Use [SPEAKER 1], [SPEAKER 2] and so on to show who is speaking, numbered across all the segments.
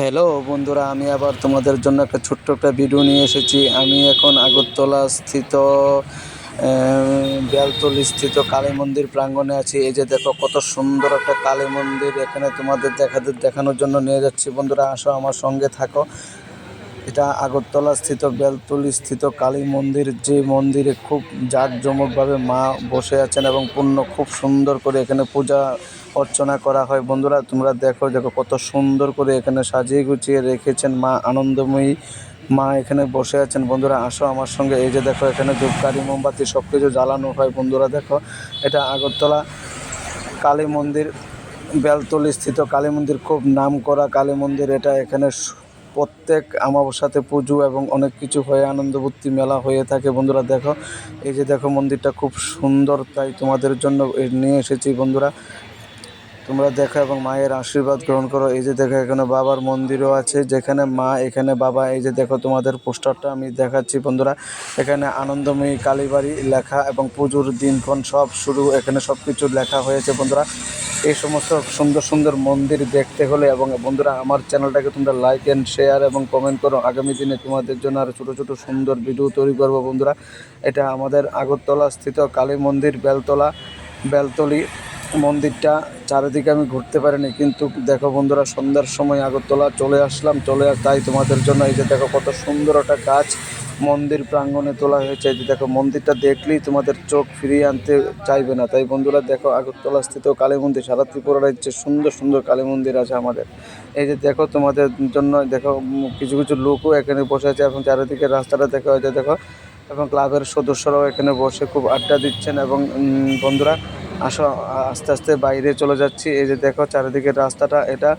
[SPEAKER 1] Hello বন্ধুরা, আমি আবার তোমাদের জন্য একটা ছোট্ট একটা ভিডিও নিয়ে এসেছি। আমি এখন আগরতলা স্থিত বেলতল স্থিত কালী মন্দির প্রাঙ্গণে আছি। এই যে দেখো, কত সুন্দর একটা কালী মন্দির এখানে তোমাদের দেখাতে, দেখানোর জন্য নিয়ে যাচ্ছি। বন্ধুরা, আসো আমার সঙ্গে থাকো। এটা আগরতলা স্থিত বেলতলি স্থিত কালী মন্দির। যে মন্দিরে খুব জাঁকজমকভাবে মা বসে আছেন এবং পূর্ণ খুব সুন্দর করে এখানে পূজা অর্চনা করা হয়। বন্ধুরা, তোমরা দেখো দেখো কত সুন্দর করে এখানে সাজিয়ে গুছিয়ে রেখেছেন মা আনন্দময়ী মা এখানে বসে আছেন। বন্ধুরা, আসো আমার সঙ্গে। এই যে দেখো, এখানে ধূপকাঠি মোমবাতি সব কিছু জ্বালানো হয়। বন্ধুরা, দেখো, এটা আগরতলা কালী মন্দির, বেলতলি স্থিত কালী মন্দির। খুব নাম করা কালী মন্দির। এটা এখানে প্রত্যেক আমাবস্যাতে পুজো এবং অনেক কিছু হয়ে আনন্দবর্তি মেলা হয়ে থাকে। বন্ধুরা দেখো, এই যে দেখো মন্দিরটা খুব সুন্দর, তাই তোমাদের জন্য নিয়ে এসেছি বন্ধুরা। তোমরা দেখো এবং মায়ের আশীর্বাদ গ্রহণ করো। এই যে দেখো, এখানে বাবার মন্দিরও আছে, যেখানে মা, এখানে বাবা, এই যে দেখো তোমাদের পোস্টারটা আমি দেখাচ্ছি বন্ধুরা। এখানে আনন্দময়ী কালীবাড়ি লেখা এবং পুজোর দিনক্ষণ সব শুরু, এখানে সব কিছু লেখা হয়েছে বন্ধুরা। এই সমস্ত সুন্দর সুন্দর মন্দির দেখতে হলে এবং বন্ধুরা, আমার চ্যানেলটাকে তোমরা লাইক অ্যান্ড শেয়ার এবং কমেন্ট করো। আগামী দিনে তোমাদের জন্য আরও ছোটো ছোটো সুন্দর ভিডিও তৈরি করব বন্ধুরা। এটা আমাদের আগরতলা স্থিত কালী মন্দির, বেলতলা, বেলতলি মন্দিরটা চারিদিকে আমি ঘুরতে পারিনি, কিন্তু দেখো বন্ধুরা, সন্ধ্যার সময় আগরতলা চলে আসলাম, চলে আস তাই তোমাদের জন্য এই যে দেখো কত সুন্দর একটা গাছ মন্দির প্রাঙ্গণে তোলা হয়েছে। এই যে দেখো মন্দিরটা দেখলেই তোমাদের চোখ ফিরিয়ে আনতে চাইবে না। তাই বন্ধুরা, দেখো আগরতলা স্থিত কালী মন্দির সারা ত্রিপুরা রাজ্যে সুন্দর সুন্দর কালী মন্দির আছে আমাদের। এই যে দেখো তোমাদের জন্য, দেখো কিছু কিছু লোকও এখানে বসে আছে এবং চারিদিকে রাস্তাটা দেখা হয়েছে দেখো, এবং ক্লাবের সদস্যরাও এখানে বসে খুব আড্ডা দিচ্ছেন এবং বন্ধুরা আসো, আস্তে আস্তে বাইরে চলে যাচ্ছি। এই যে দেখো, চারিদিকের রাস্তাটা, এটা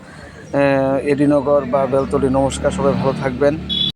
[SPEAKER 1] এডিনগর বা বেলতলি। নমস্কার, সবাই ভালো থাকবেন।